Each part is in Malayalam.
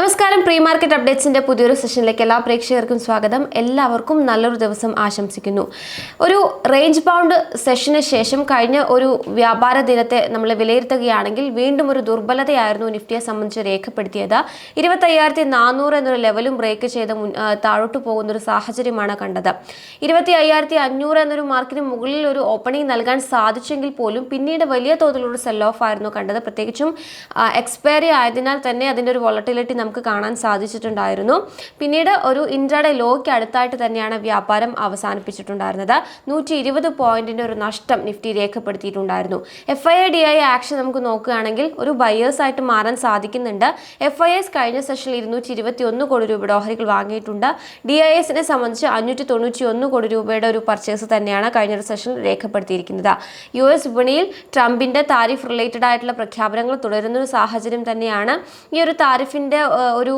നമസ്കാരം. പ്രീ മാർക്കറ്റ് അപ്ഡേറ്റ്സിന്റെ പുതിയൊരു സെഷനിലേക്ക് എല്ലാ പ്രേക്ഷകർക്കും സ്വാഗതം. എല്ലാവർക്കും നല്ലൊരു ദിവസം ആശംസിക്കുന്നു. ഒരു റേഞ്ച് ബൗണ്ട് സെഷന് ശേഷം കഴിഞ്ഞ ഒരു വ്യാപാര ദിനത്തെ നമ്മൾ വിലയിരുത്തുകയാണെങ്കിൽ വീണ്ടും ഒരു ദുർബലതയായിരുന്നു നിഫ്റ്റിയെ സംബന്ധിച്ച് രേഖപ്പെടുത്തിയത്. ഇരുപത്തയ്യായിരത്തി നാനൂറ് എന്നൊരു ലെവലും ബ്രേക്ക് ചെയ്ത് താഴോട്ട് പോകുന്ന ഒരു സാഹചര്യമാണ് കണ്ടത്. ഇരുപത്തി അയ്യായിരത്തി അഞ്ഞൂറ് എന്നൊരു മാർക്കിന് മുകളിൽ ഒരു ഓപ്പണിംഗ് നൽകാൻ സാധിച്ചെങ്കിൽ പോലും പിന്നീട് വലിയ തോതിലുള്ള സെൽ ഓഫ് ആയിരുന്നു കണ്ടത്. പ്രത്യേകിച്ചും എക്സ്പയറി ആയതിനാൽ തന്നെ അതിന്റെ ഒരു വോളട്ടിലിറ്റി നമുക്ക് കാണാൻ സാധിച്ചിട്ടുണ്ടായിരുന്നു. പിന്നീട് ഒരു ഇൻട്രാഡേ ലോയ്ക്ക് അടുത്തായിട്ട് തന്നെയാണ് വ്യാപാരം അവസാനിപ്പിച്ചിട്ടുണ്ടായിരുന്നത്. നൂറ്റി ഇരുപത് പോയിന്റിന്റെ ഒരു നഷ്ടം Nifty രേഖപ്പെടുത്തിയിട്ടുണ്ടായിരുന്നു. F I D I action നമുക്ക് നോക്കുകയാണെങ്കിൽ ഒരു ബയേഴ്സ് ആയിട്ട് മാറാൻ സാധിക്കുന്നുണ്ട്. എഫ് ഐ എസ് കഴിഞ്ഞ സെഷനിൽ ഇരുന്നൂറ്റി ഇരുപത്തി ഒന്ന് കോടി രൂപയുടെ ഓഹരികൾ വാങ്ങിയിട്ടുണ്ട്. ഡി ഐ എസിനെ സംബന്ധിച്ച് അഞ്ഞൂറ്റി തൊണ്ണൂറ്റി ഒന്ന് കോടി രൂപയുടെ ഒരു പർച്ചേസ് തന്നെയാണ് കഴിഞ്ഞ ഒരു സെഷനിൽ രേഖപ്പെടുത്തിയിരിക്കുന്നത്. യു എസ് വിപണിയിൽ ട്രംപിന്റെ താരിഫ് റിലേറ്റഡ് ആയിട്ടുള്ള പ്രഖ്യാപനങ്ങൾ തുടരുന്ന ഒരു സാഹചര്യം തന്നെയാണ്. ഈ ഒരു താരിഫിന്റെ ഒരു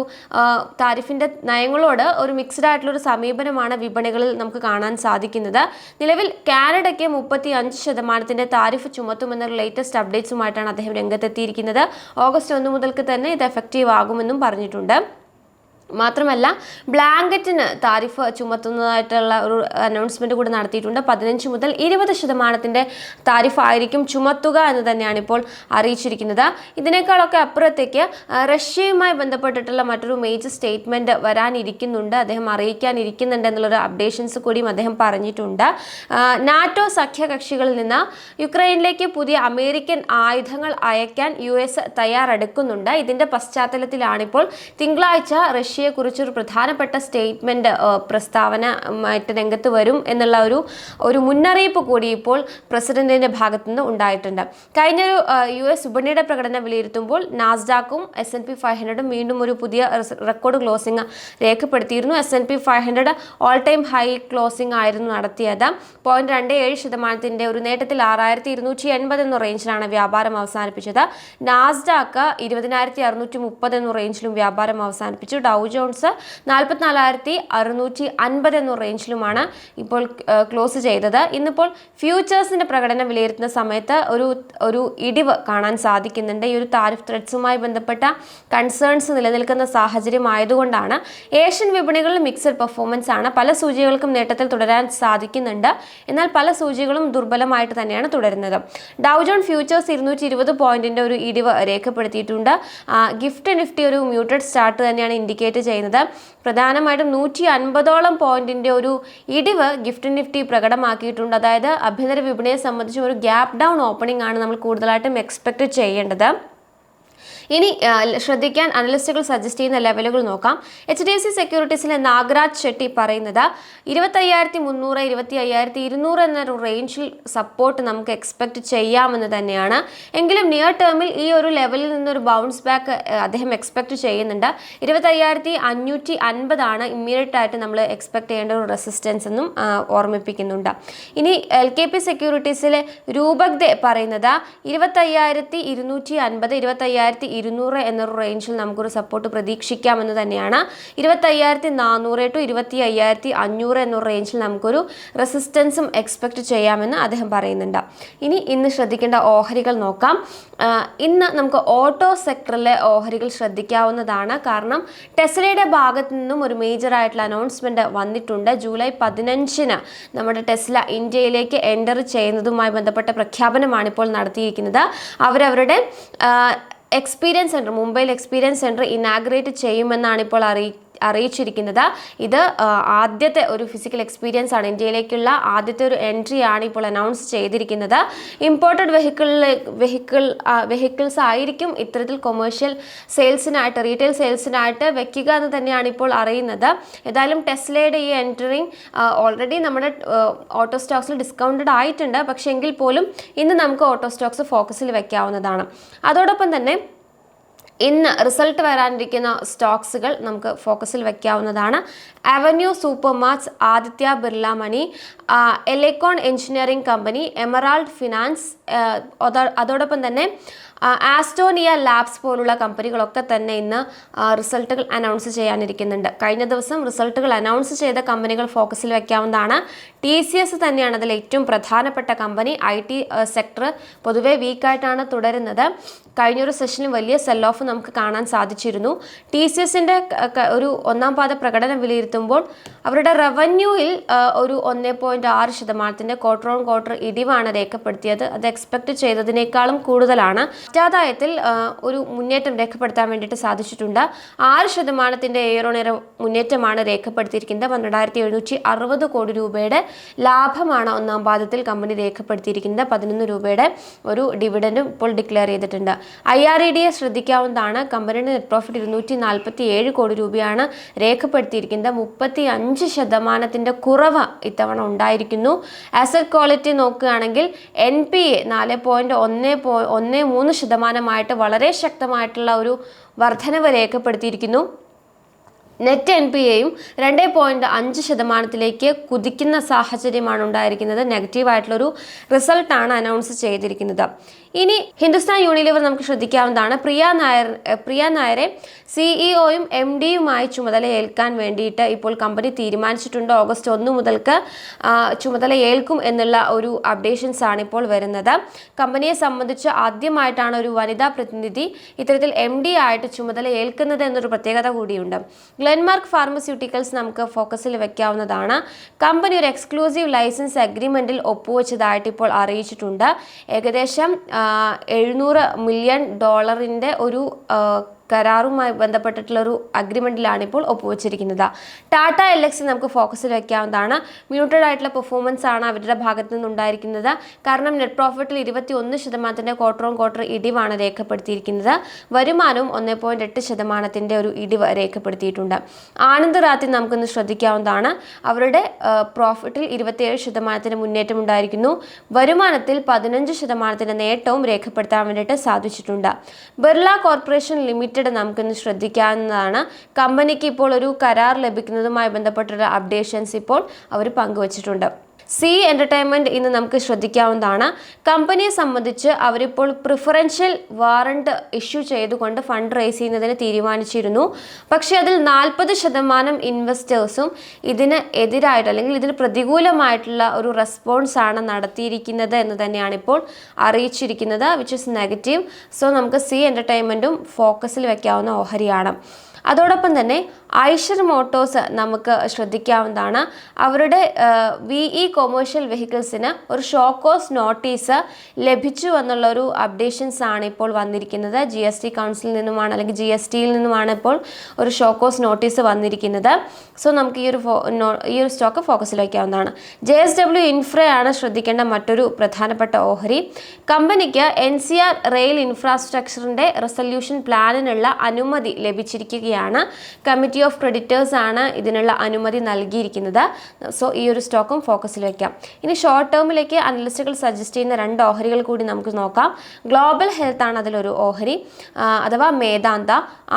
താരിഫിന്റെ നയങ്ങളോട് ഒരു മിക്സ്ഡ് ആയിട്ടുള്ള ഒരു സമീപനമാണ് വിപണികളിൽ നമുക്ക് കാണാൻ സാധിക്കുന്നത്. നിലവിൽ കാനഡയ്ക്ക് മുപ്പത്തി അഞ്ച് ശതമാനത്തിന്റെ താരിഫ് ചുമത്തുമെന്ന ലേറ്റസ്റ്റ് അപ്ഡേറ്റ്സുമായിട്ടാണ് അദ്ദേഹം രംഗത്തെത്തിയിരിക്കുന്നത്. ഓഗസ്റ്റ് ഒന്ന് മുതൽക്ക് തന്നെ ഇത് എഫക്റ്റീവ് ആകുമെന്നും പറഞ്ഞിട്ടുണ്ട്. മാത്രമല്ല ബ്ലാങ്കറ്റിന് താരിഫ് ചുമത്തുന്നതായിട്ടുള്ള ഒരു അനൗൺസ്മെന്റ് കൂടി നടത്തിയിട്ടുണ്ട്. പതിനഞ്ച് മുതൽ ഇരുപത് ശതമാനത്തിന്റെ താരിഫായിരിക്കും ചുമത്തുക എന്ന് തന്നെയാണ് ഇപ്പോൾ അറിയിച്ചിരിക്കുന്നത്. ഇതിനേക്കാളൊക്കെ അപ്പുറത്തേക്ക് റഷ്യയുമായി ബന്ധപ്പെട്ടിട്ടുള്ള മറ്റൊരു മേജർ സ്റ്റേറ്റ്മെന്റ് വരാനിരിക്കുന്നുണ്ട്. അദ്ദേഹം അറിയിക്കാനിരിക്കുന്നുണ്ട് എന്നുള്ളൊരു അപ്ഡേഷൻസ് കൂടിയും അദ്ദേഹം പറഞ്ഞിട്ടുണ്ട്. നാറ്റോ സഖ്യകക്ഷികളിൽ നിന്ന് യുക്രൈനിലേക്ക് പുതിയ അമേരിക്കൻ ആയുധങ്ങൾ അയക്കാൻ യു എസ് തയ്യാറെടുക്കുന്നുണ്ട്. ഇതിന്റെ പശ്ചാത്തലത്തിലാണിപ്പോൾ തിങ്കളാഴ്ച റഷ്യയെക്കുറിച്ചൊരു പ്രധാനപ്പെട്ട സ്റ്റേറ്റ്മെന്റ് പ്രസ്താവന ആയിട്ട് രംഗത്ത് വരും എന്നുള്ള ഒരു ഒരു മുന്നറിയിപ്പ് കൂടി ഇപ്പോൾ പ്രസിഡന്റിന്റെ ഭാഗത്തു നിന്ന് ഉണ്ടായിട്ടുണ്ട്. കഴിഞ്ഞൊരു യു എസ് വിപണിയുടെ പ്രകടനം വിലയിരുത്തുമ്പോൾ നാസ്ഡാക്കും എസ് എൻ പി ഫൈവ് ഹൺഡ്രഡും വീണ്ടും ഒരു പുതിയ റെക്കോർഡ് ക്ലോസിംഗ് രേഖപ്പെടുത്തിയിരുന്നു. S N P five hundred all time high closing ആയിരുന്നു നടത്തിയത്. പോയിന്റ് രണ്ട് ഏഴ് ശതമാനത്തിന്റെ ഒരു നേട്ടത്തിൽ ആറായിരത്തി ഇരുന്നൂറ്റി എൺപത് എന്ന റേഞ്ചിലാണ് വ്യാപാരം അവസാനിപ്പിച്ചത്. നാസ്ഡാക്ക് ഇരുപതിനായിരത്തി അറുന്നൂറ്റി മുപ്പത് എന്ന റേഞ്ചിലും വ്യാപാരം അവസാനിപ്പിച്ചു. ഡൗ ജോൺസ് നാൽപ്പത്തിനാലായിരത്തി അറുന്നൂറ്റി അൻപത് എന്ന റേഞ്ചിലുമാണ് ഇപ്പോൾ ക്ലോസ് ചെയ്തത്. ഇന്നിപ്പോൾ ഫ്യൂച്ചേഴ്സിന്റെ പ്രകടനം വിലയിരുത്തുന്ന സമയത്ത് ഒരു ഒരു ഇടിവ് കാണാൻ സാധിക്കുന്നുണ്ട്. ഈ ഒരു താരിഫ് ത്രെഡ്സുമായി ബന്ധപ്പെട്ട കൺസേൺസ് നിലനിൽക്കുന്ന സാഹചര്യം ആയതുകൊണ്ടാണ് ഏഷ്യൻ വിപണികളിൽ മിക്സഡ് പെർഫോമൻസ് ആണ്. പല സൂചികൾക്കും നേട്ടത്തിൽ തുടരാൻ സാധിക്കുന്നുണ്ട്. എന്നാൽ പല സൂചികളും ദുർബലമായിട്ട് തന്നെയാണ് തുടരുന്നത്. ഡൗജോൺ ഫ്യൂച്ചേഴ്സ് ഇരുന്നൂറ്റി ഇരുപത് പോയിന്റിന്റെ ഒരു ഇടിവ് രേഖപ്പെടുത്തിയിട്ടുണ്ട്. ഗിഫ്റ്റ് നിഫ്റ്റി ഒരു മ്യൂട്ടഡ് സ്റ്റാർട്ട് തന്നെയാണ് ഇൻഡിക്കേറ്റ് ചെയ്യുന്നത്. പ്രധാനമായിട്ടും നൂറ്റി അൻപതോളം പോയിന്റിന്റെ ഒരു ഇടിവ് ഗിഫ്റ്റ് നിഫ്റ്റി പ്രകടമാക്കിയിട്ടുണ്ട്. അതായത് ആഭ്യന്തര വിപണിയെ സംബന്ധിച്ച് ഒരു ഗ്യാപ് ഡൗൺ ഓപ്പണിംഗ് ആണ് നമ്മൾ കൂടുതലായിട്ടും എക്സ്പെക്ട് ചെയ്യേണ്ടത്. ഇനി ശ്രദ്ധിക്കാൻ അനലിസ്റ്റുകൾ സജസ്റ്റ് ചെയ്യുന്ന ലെവലുകൾ നോക്കാം. എച്ച് ഡി എഫ് സി സെക്യൂരിറ്റീസിലെ നാഗരാജ് ഷെട്ടി പറയുന്നത് ഇരുപത്തയ്യായിരത്തി മുന്നൂറ് ഇരുപത്തി അയ്യായിരത്തി ഇരുന്നൂറ് എന്നൊരു റേഞ്ചിൽ സപ്പോർട്ട് നമുക്ക് എക്സ്പെക്ട് ചെയ്യാമെന്ന് തന്നെയാണ്. എങ്കിലും നിയർ ടേമിൽ ഈ ഒരു ലെവലിൽ നിന്നൊരു ബൗൺസ് ബാക്ക് അദ്ദേഹം എക്സ്പെക്ട് ചെയ്യുന്നുണ്ട്. ഇരുപത്തയ്യായിരത്തി അഞ്ഞൂറ്റി അൻപതാണ് ഇമ്മീഡിയറ്റ് ആയിട്ട് നമ്മൾ എക്സ്പെക്ട് ചെയ്യേണ്ട ഒരു റെസിസ്റ്റൻസ് എന്നും ഓർമ്മിപ്പിക്കുന്നുണ്ട്. ഇനി എൽ കെ പി സെക്യൂരിറ്റീസിലെ രൂപഗ്ദെ പറയുന്നത് ഇരുപത്തയ്യായിരത്തി ഇരുന്നൂറ്റി അൻപത് ഇരുപത്തയ്യായിരത്തി ഇരുന്നൂറ് എന്നൊരു റേഞ്ചിൽ നമുക്കൊരു സപ്പോർട്ട് പ്രതീക്ഷിക്കാമെന്ന് തന്നെയാണ്. ഇരുപത്തയ്യായിരത്തി നാനൂറ് ടു ഇരുപത്തി അയ്യായിരത്തി അഞ്ഞൂറ് എന്നൊരു റേഞ്ചിൽ നമുക്കൊരു റെസിസ്റ്റൻസും എക്സ്പെക്ട് ചെയ്യാമെന്ന് അദ്ദേഹം പറയുന്നുണ്ട്. ഇനി ഇന്ന് ശ്രദ്ധിക്കേണ്ട ഓഹരികൾ നോക്കാം. ഇന്ന് നമുക്ക് ഓട്ടോ സെക്ടറിലെ ഓഹരികൾ ശ്രദ്ധിക്കാവുന്നതാണ്. കാരണം ടെസ്ലയുടെ ഭാഗത്തു നിന്നും ഒരു മേജർ ആയിട്ടുള്ള അനൗൺസ്മെന്റ് വന്നിട്ടുണ്ട്. ജൂലൈ പതിനഞ്ചിന് നമ്മുടെ ടെസ്ല ഇന്ത്യയിലേക്ക് എന്റർ ചെയ്യുന്നതുമായി ബന്ധപ്പെട്ട പ്രഖ്യാപനമാണ് ഇപ്പോൾ നടത്തിയിരിക്കുന്നത്. അവരവരുടെ എക്സ്പീരിയൻസ് സെന്റർ മുംബൈയിൽ എക്സ്പീരിയൻസ് സെന്റർ ഇനാഗ്രേറ്റ് ചെയ്യുമെന്നാണ് ഇപ്പോൾ അറിയി അറിയിച്ചിരിക്കുന്നത്. ഇത് ആദ്യത്തെ ഒരു ഫിസിക്കൽ എക്സ്പീരിയൻസ് ആണ്. ഇന്ത്യയിലേക്കുള്ള ആദ്യത്തെ ഒരു എൻട്രി ആണ് ഇപ്പോൾ അനൗൺസ് ചെയ്തിരിക്കുന്നത്. ഇമ്പോർട്ടഡ് വെഹിക്കിളിൽ വെഹിക്കിൾ വെഹിക്കിൾസ് ആയിരിക്കും ഇത്തരത്തിൽ കൊമേഴ്ഷ്യൽ സെയിൽസിനായിട്ട് റീറ്റെയിൽ സെയിൽസിനായിട്ട് വെക്കുക എന്ന് തന്നെയാണ് ഇപ്പോൾ അറിയുന്നത്. ഏതായാലും ടെസ്ലയുടെ ഈ എൻട്രിങ് ഓൾറെഡി നമ്മുടെ ഓട്ടോ സ്റ്റോക്സിൽ ഡിസ്കൗണ്ടഡ് ആയിട്ടുണ്ട്. പക്ഷേ എങ്കിൽ പോലും ഇന്ന് നമുക്ക് ഓട്ടോ സ്റ്റോക്സ് ഫോക്കസിൽ വെക്കാവുന്നതാണ്. അതോടൊപ്പം തന്നെ ഇന്ന് റിസൾട്ട് വരാനിരിക്കുന്ന സ്റ്റോക്സുകൾ നമുക്ക് ഫോക്കസിൽ വയ്ക്കാവുന്നതാണ് Avenue Super Marts Aditya Birla money electron engineering company Emerald finance അതോടൊപ്പം തന്നെ ആസ്റ്റോനിയ ലാബ്സ് പോലുള്ള കമ്പനികളൊക്കെ തന്നെ ഇന്ന് റിസൾട്ടുകൾ അനൗൺസ് ചെയ്യാനിരിക്കുന്നുണ്ട്. കഴിഞ്ഞ ദിവസം റിസൾട്ടുകൾ അനൗൺസ് ചെയ്ത കമ്പനികൾ ഫോക്കസിൽ വയ്ക്കാവുന്നതാണ് ടി സി എസ് തന്നെയാണ് അതിൽ ഏറ്റവും പ്രധാനപ്പെട്ട കമ്പനി. ഐ ടി സെക്ടർ പൊതുവെ വീക്കായിട്ടാണ് തുടരുന്നത്. കഴിഞ്ഞൊരു സെഷനിൽ വലിയ സെൽ ഓഫ് നമുക്ക് കാണാൻ സാധിച്ചിരുന്നു. ടി സി എസിന്റെ ഒരു ഒന്നാം പാദ പ്രകടനം വിലയിരുത്തുമ്പോൾ അവരുടെ റവന്യൂയിൽ ഒരു ഒന്നേ പോയിന്റ് ആറ് ശതമാനത്തിന്റെ ക്വാർട്ടർ ഓൺ ക്വാർട്ടർ ഇടിവാണ് രേഖപ്പെടുത്തിയത്. അത് എക്സ്പെക്ട് ചെയ്തതിനേക്കാളും കൂടുതലാണ്. മറ്റാദായത്തിൽ ആ, ഒരു മുന്നേറ്റം രേഖപ്പെടുത്താൻ വേണ്ടിയിട്ട് സാധിച്ചിട്ടുണ്ട്. ആറ് ശതമാനത്തിന്റെ ഏറോണേറ മുന്നേറ്റമാണ് രേഖപ്പെടുത്തിയിരിക്കുന്നത്. പന്ത്രണ്ടായിരത്തി എഴുന്നൂറ്റി അറുപത് കോടി രൂപയുടെ ലാഭമാണ് ഒന്നാം പാദത്തിൽ കമ്പനി രേഖപ്പെടുത്തിയിരിക്കുന്നത്. പതിനൊന്ന് രൂപയുടെ ഒരു ഡിവിഡൻഡും ഇപ്പോൾ ഡിക്ലെയർ ചെയ്തിട്ടുണ്ട്. ഐ ആർ ഇ ഡിയെ ശ്രദ്ധിക്കാവുന്നതാണ്. കമ്പനിയുടെ നെറ്റ് പ്രോഫിറ്റ് ഇരുന്നൂറ്റി നാൽപ്പത്തി ഏഴ് കോടി രൂപയാണ് രേഖപ്പെടുത്തിയിരിക്കുന്നത്. മുപ്പത്തി അഞ്ച് ശതമാനത്തിന്റെ കുറവ് ഇത്തവണ ഉണ്ടായിരിക്കുന്നു. അസറ്റ് ക്വാളിറ്റി നോക്കുകയാണെങ്കിൽ എൻ പി എ നാല് പോയിന്റ് ഒന്ന് പോ ഒന്ന് മൂന്ന് ശതമാനമായിട്ട് വളരെ ശക്തമായിട്ടുള്ള ഒരു വർധനവ് രേഖപ്പെടുത്തിയിരിക്കുന്നു. നെറ്റ് എൻ പി എയും രണ്ട് പോയിന്റ് അഞ്ച് ശതമാനത്തിലേക്ക് കുതിക്കുന്ന സാഹചര്യമാണ് ഉണ്ടായിരിക്കുന്നത്. നെഗറ്റീവായിട്ടുള്ളൊരു റിസൾട്ടാണ് അനൗൺസ് ചെയ്തിരിക്കുന്നത്. ഇനി ഹിന്ദുസ്ഥാൻ യൂണിലിവർ നമുക്ക് ശ്രദ്ധിക്കാവുന്നതാണ്. പ്രിയ നായർ പ്രിയ നായരെ സിഇഒയും എം ഡിയുമായി ചുമതല ഏൽക്കാൻ വേണ്ടിയിട്ട് ഇപ്പോൾ കമ്പനി തീരുമാനിച്ചിട്ടുണ്ട്. ഓഗസ്റ്റ് ഒന്ന് മുതൽക്ക് ചുമതല ഏൽക്കും എന്നുള്ള ഒരു അപ്ഡേഷൻസ് ആണ് ഇപ്പോൾ വരുന്നത്. കമ്പനിയെ സംബന്ധിച്ച് ആദ്യമായിട്ടാണ് ഒരു വനിതാ പ്രതിനിധി ഇത്തരത്തിൽ എം ഡി ആയിട്ട് ചുമതല ഏൽക്കുന്നത് എന്നൊരു പ്രത്യേകത കൂടിയുണ്ട്. ഗ്ലെൻമാർക്ക് ഫാർമസ്യൂട്ടിക്കൽസ് നമുക്ക് ഫോക്കസിൽ വെക്കാവുന്നതാണ്. കമ്പനി ഒരു എക്സ്ക്ലൂസീവ് ലൈസൻസ് അഗ്രിമെന്റിൽ ഒപ്പുവെച്ചതായിട്ട് ഇപ്പോൾ അറിയിച്ചിട്ടുണ്ട്. ഏകദേശം എഴുന്നൂറ് മില്യൺ ഡോളറിന്റെ ഒരു കരാറുമായി ബന്ധപ്പെട്ടിട്ടുള്ള ഒരു അഗ്രിമെന്റിലാണ് ഇപ്പോൾ ഒപ്പുവെച്ചിരിക്കുന്നത്. ടാറ്റ എൽ എക്സ് നമുക്ക് ഫോക്കസിൽ വെക്കാവുന്നതാണ്. മ്യൂട്ടഡ് ആയിട്ടുള്ള പെർഫോമൻസ് ആണ് അവരുടെ ഭാഗത്തു നിന്നുണ്ടായിരിക്കുന്നത്. കാരണം നെറ്റ് പ്രോഫിറ്റിൽ ഇരുപത്തി ഒന്ന് ശതമാനത്തിന്റെ ക്വാർട്ടർ ഓൺ ക്വാർട്ടർ ഇടിവാണ് രേഖപ്പെടുത്തിയിരിക്കുന്നത്. വരുമാനവും ഒന്ന് പോയിന്റ് എട്ട് ശതമാനത്തിന്റെ ഒരു ഇടിവ് രേഖപ്പെടുത്തിയിട്ടുണ്ട്. ആനന്ദ് റാത്തി നമുക്കൊന്ന് ശ്രദ്ധിക്കാവുന്നതാണ്. അവരുടെ പ്രോഫിറ്റിൽ ഇരുപത്തിയേഴ് ശതമാനത്തിന് മുന്നേറ്റം ഉണ്ടായിരിക്കുന്നു. വരുമാനത്തിൽ പതിനഞ്ച് ശതമാനത്തിന്റെ നേട്ടവും രേഖപ്പെടുത്താൻ വേണ്ടിയിട്ട് സാധിച്ചിട്ടുണ്ട്. ബിർള കോർപ്പറേഷൻ ലിമിറ്റഡ് നമുക്കിന്ന് ശ്രദ്ധിക്കാവുന്നതാണ്. കമ്പനിക്ക് ഇപ്പോൾ ഒരു കരാർ ലഭിക്കുന്നതുമായി ബന്ധപ്പെട്ടുള്ള അപ്ഡേഷൻസ് ഇപ്പോൾ അവർ പങ്കുവച്ചിട്ടുണ്ട്. സി എന്റർടൈൻമെന്റ് ഇന്ന് നമുക്ക് ശ്രദ്ധിക്കാവുന്നതാണ്. കമ്പനിയെ സംബന്ധിച്ച് അവരിപ്പോൾ പ്രിഫറൻഷ്യൽ വാറണ്ട് ഇഷ്യൂ ചെയ്തുകൊണ്ട് ഫണ്ട് റേസ് ചെയ്യുന്നതിന് തീരുമാനിച്ചിരുന്നു. പക്ഷേ അതിൽ നാൽപ്പത് ശതമാനം ഇൻവെസ്റ്റേഴ്സും ഇതിന് എതിരായിട്ട് അല്ലെങ്കിൽ ഇതിന് പ്രതികൂലമായിട്ടുള്ള ഒരു റെസ്പോൺസ് ആണ് നടത്തിയിരിക്കുന്നത് എന്ന് തന്നെയാണ് ഇപ്പോൾ അറിയിച്ചിരിക്കുന്നത് വിച്ച് ഇസ് നെഗറ്റീവ് സോ നമുക്ക് സി എന്റർടൈൻമെന്റും ഫോക്കസിൽ വയ്ക്കാവുന്ന ഓഹരിയാണ്. അതോടൊപ്പം തന്നെ ഐഷർ മോട്ടോഴ്സ് നമുക്ക് ശ്രദ്ധിക്കാവുന്നതാണ്. അവരുടെ വി ഇ കൊമേഴ്ഷ്യൽ വെഹിക്കിൾസിന് ഒരു ഷോക്കോസ് നോട്ടീസ് ലഭിച്ചു എന്നുള്ളൊരു അപ്ഡേഷൻസ് ആണ് ഇപ്പോൾ വന്നിരിക്കുന്നത്. ജി എസ് ടി കൗൺസിലിൽ നിന്നുമാണ് അല്ലെങ്കിൽ ജി എസ് ടിയിൽ നിന്നുമാണ് ഇപ്പോൾ ഒരു ഷോക്കോസ് നോട്ടീസ് വന്നിരിക്കുന്നത്. സോ നമുക്ക് ഈ ഒരു ഈ ഒരു സ്റ്റോക്ക് ഫോക്കസിൽ വയ്ക്കാവുന്നതാണ് ജെ എസ് ഡബ്ല്യു ഇൻഫ്രയാണ് ശ്രദ്ധിക്കേണ്ട മറ്റൊരു പ്രധാനപ്പെട്ട ഓഹരി. കമ്പനിക്ക് എൻ സി ആർ റെയിൽ ഇൻഫ്രാസ്ട്രക്ചറിന്റെ റെസൊല്യൂഷൻ പ്ലാനിനുള്ള അനുമതി ലഭിച്ചിരിക്കുകയാണ്. കമ്മിറ്റി ഓഫ് ക്രെഡിറ്റേഴ്സ് ആണ് ഇതിനുള്ള അനുമതി നൽകിയിരിക്കുന്നത്. സോ ഈ ഒരു സ്റ്റോക്കും ഫോക്കസിൽ വയ്ക്കാം ഇനി ഷോർട്ട് ടേമിലേക്ക് അനലിസ്റ്റുകൾ സജസ്റ്റ് ചെയ്യുന്ന രണ്ട് ഓഹരികൾ കൂടി നമുക്ക് നോക്കാം. ഗ്ലോബൽ ഹെൽത്ത് ആണ് അതിലൊരു ഓഹരി. അഥവാ മേദാന്ത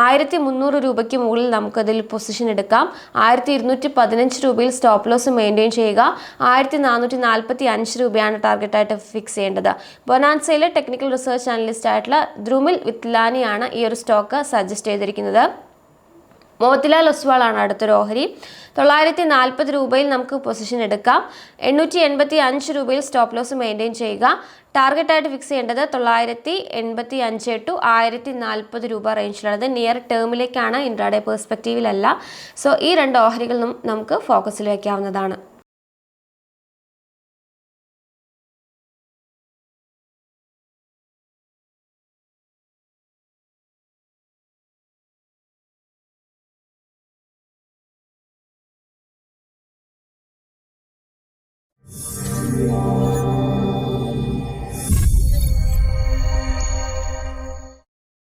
ആയിരത്തി മുന്നൂറ് രൂപയ്ക്ക് മുകളിൽ നമുക്കതിൽ പൊസിഷൻ എടുക്കാം. ആയിരത്തി ഇരുന്നൂറ്റി പതിനഞ്ച് രൂപയിൽ സ്റ്റോപ്പ് ലോസ് മെയിന്റെയിൻ ചെയ്യുക. ആയിരത്തി നാനൂറ്റി നാൽപ്പത്തി അഞ്ച് രൂപയാണ് ടാർഗറ്റായിട്ട് ഫിക്സ് ചെയ്യേണ്ടത്. ബൊനാൻസയിലെ ടെക്നിക്കൽ റിസർച്ച് അനലിസ്റ്റ് ആയിട്ടുള്ള ദ്രുമിൽ വിത്ലാനിയാണ് ഈ ഒരു സ്റ്റോക്ക് സജസ്റ്റ് ചെയ്തിരിക്കുന്നത്. മോത്തിലാൽ ഒസ്വാളാണ് അടുത്തൊരു ഓഹരി. തൊള്ളായിരത്തി നാൽപ്പത് രൂപയിൽ നമുക്ക് പൊസിഷൻ എടുക്കാം. എണ്ണൂറ്റി എൺപത്തി അഞ്ച് രൂപയിൽ സ്റ്റോപ്പ് ലോസ് മെയിന്റെയിൻ ചെയ്യുക. ടാർഗറ്റായിട്ട് ഫിക്സ് ചെയ്യേണ്ടത് തൊള്ളായിരത്തി എൺപത്തി അഞ്ച് ടു ആയിരത്തി നാൽപ്പത് രൂപ റേഞ്ചിലാണ് അത് നിയർ ടേമിലേക്കാണ് ഇൻട്രാഡേ പെർസ്പെക്റ്റീവിലല്ല സോ ഈ രണ്ട് ഓഹരികളും നമുക്ക് ഫോക്കസിൽ വയ്ക്കാവുന്നതാണ് Amen.